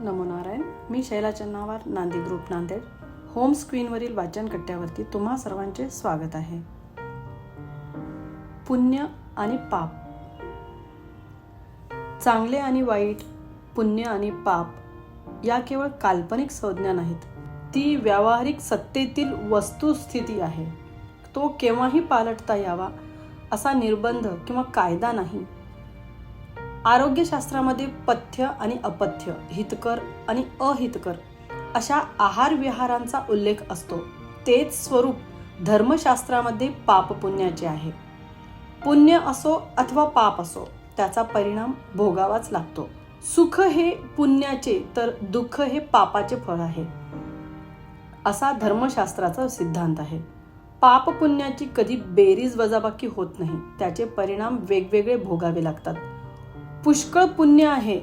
नमो नारायण. मी Shaila Channawar Nandi group Nanded. Home स्क्रीनवरील वाचन कट्ट्यावरती तुम्हा सर्वांचे स्वागत आहे. पुण्य आणि पाप. चांगले आणि वाईट पुण्य आणि पाप या केवळ काल्पनिक संज्ञा नाहीत. ती व्यावहारिक सत्तेतील वस्तुस्थिती आहे. तो केव्हाही पालटता यावा असा निर्बंध किंवा कायदा नाही. आरोग्यशास्त्रामध्ये पथ्य आणि अपथ्य हितकर आणि अहितकर अशा आहार विहारांचा उल्लेख असतो. तेच स्वरूप धर्मशास्त्रामध्ये पाप पुण्याचे आहे. पुण्य असो अथवा पाप असो त्याचा परिणाम भोगावाच लागतो. सुख हे पुण्याचे तर दुःख हे पापाचे फळ आहे. असा धर्मशास्त्राचा सिद्धांत आहे. पाप पुण्याची कधी बेरीज वजाबाकी होत नाही त्याचे परिणाम वेगवेगळे भोगावे लागतात. पुष्कळ पुण्य आहे.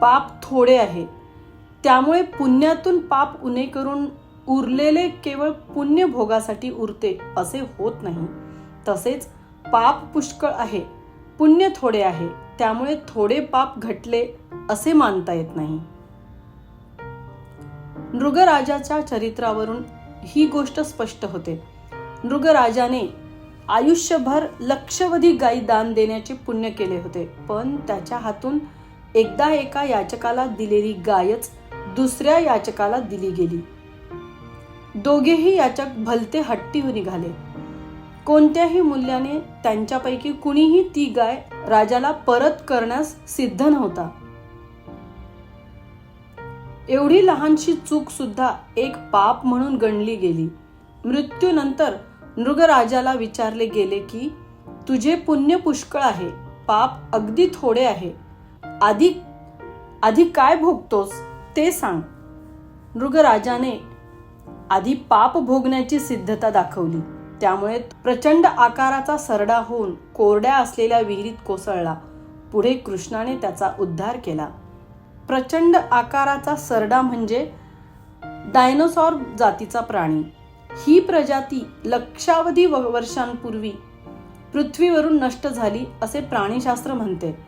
पाप थोडे आहे. त्यामुळे पुण्यातून पाप उणे करून उरलेले केवळ पुण्य भोगासाठी उरते असे होत नाही. तसेच पाप पुष्कळ आहे. पुण्य थोडे आहे. त्यामुळे थोडे पाप घटले असे मानता येत नाही. नृगराजाच्या चरित्रावरून ही गोष्ट स्पष्ट होते. नृगराजाने आयुष्यभर लक्षवधी गायी दान देण्याचे पुण्य केले होते. पण त्याच्या हातून एकदा एका याचकाला दिलेली गायच दुसऱ्या याचकाला दिली गेली. दोघेही याचक भलते हट्टी निघाले. कोणत्याही मूल्याने त्यांच्यापैकी कुणीही ती गाय राजाला परत करण्यास सिद्ध नव्हता. एवढी लहानशी चूक सुद्धा एक पाप म्हणून गणली गेली. मृत्यूनंतर नृगराजाला विचारले गेले की तुझे पुण्य पुष्कळ आहे पाप अगदी थोडे आहे. आधी आधी काय भोगतोस ते सांग. नृगराजाने आधी पाप भोगण्याची सिद्धता दाखवली. त्यामुळे प्रचंड आकाराचा सरडा होऊन कोरड्या असलेल्या विहिरीत कोसळला. पुढे कृष्णाने त्याचा उद्धार केला. प्रचंड आकाराचा सरडा म्हणजे डायनोसॉर जातीचा प्राणी. ही प्रजाती लक्षावधी व- वर्षांपूर्वी पृथ्वीवरून नष्ट झाली असे प्राणीशास्त्र म्हणते.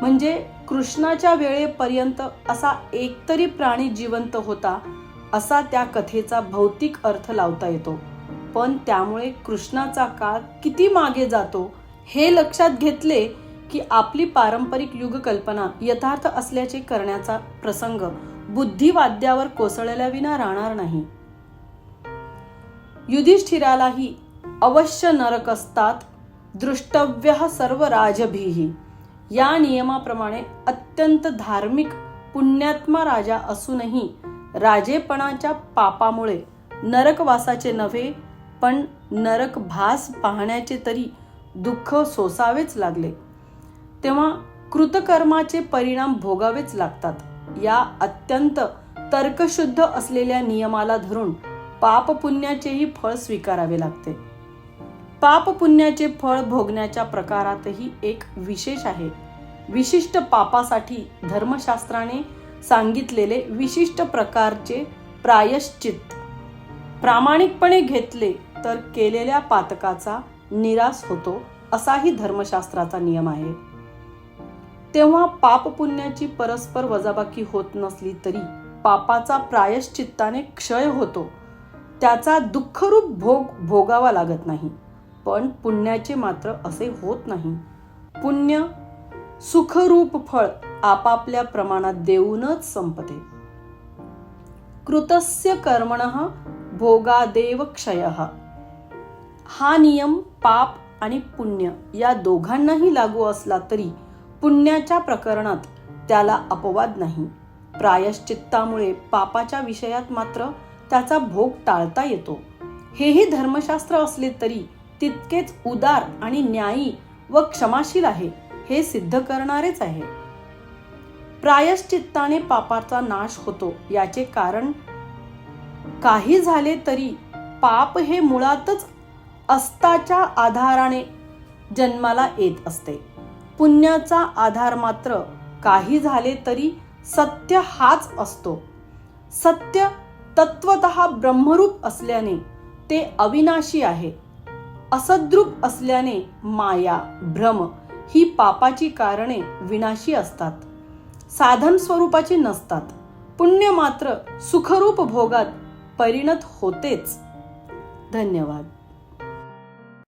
म्हणजे कृष्णाच्या वेळेपर्यंत असा एकतरी प्राणी जिवंत होता असा त्या कथेचा भौतिक अर्थ लावता येतो. पण त्यामुळे कृष्णाचा काळ किती मागे जातो हे लक्षात घेतले की आपली पारंपरिक युगकल्पना यथार्थ असल्याचे करण्याचा प्रसंग बुद्धिवाद्यावर कोसळल्या विना राहणार नाही. युधिष्ठिरालाही अवश्य नरक असतात दृष्टव्य सर्व राजभीही या नियमाप्रमाणे अत्यंत धार्मिक पुण्यात्मा राजा असूनही राजेपणाच्या पापामुळे नरकवासाचे नव्हे पण नरक भास पाहण्याचे तरी दुःख सोसावेच लागले. तेव्हा कृतकर्माचे परिणाम भोगावेच लागतात. या अत्यंत तर्कशुद्ध असलेल्या नियमाला धरून पाप पुण्याचेही फळ स्वीकारावे लागते. पाप पुण्याचे फळ भोगण्याच्या प्रकारातही एक विशेष आहे. विशिष्ट पापासाठी धर्मशास्त्राने सांगितलेले विशिष्ट प्रकारचे प्रायश्चित. प्रामाणिकपणे घेतले तर केलेल्या पातकाचा निराश होतो असाही धर्मशास्त्राचा नियम आहे. तेव्हा पाप पुण्याची परस्पर वजाबाकी होत नसली तरी पापाचा प्रायश्चित्ताने क्षय होतो. त्याचा दुःखरूप भोग भोगावा लागत नाही. पण पुण्याचे मात्र असे होत नाही. पुण्य सुखरूप फळ आपापल्या प्रमाणात देऊनच संपते. कृतस्य कर्मण भोगादेव क्षय. हा नियम पाप आणि पुण्य या दोघांनाही लागू असला तरी पुण्याच्या प्रकरणात त्याला अपवाद नाही. प्रायश्चित्तामुळे पापाच्या विषयात मात्र त्याचा भोग टाळता येतो. हेही धर्मशास्त्र असले तरी तितकेच उदार आणि न्यायी व क्षमाशील आहे हे सिद्ध करणारेच आहे. प्रायश्चित्ताने पापाचा नाश होतो याचे कारण काही झाले तरी पाप हे मुळातच अस्ताच्या आधाराने जन्माला येत असते. पुण्याचा आधार मात्र काही झाले तरी सत्य हाच असतो. सत्य तत्वत ब्रह्मरूप असल्याने ते अविनाशी आहे. असद्रूप असल्याने माया भ्रम ही पापाची कारणे विनाशी असतात. साधन स्वरूपाची नसतात. पुण्य मात्र सुखरूप भोगात परिणत होतेच. धन्यवाद.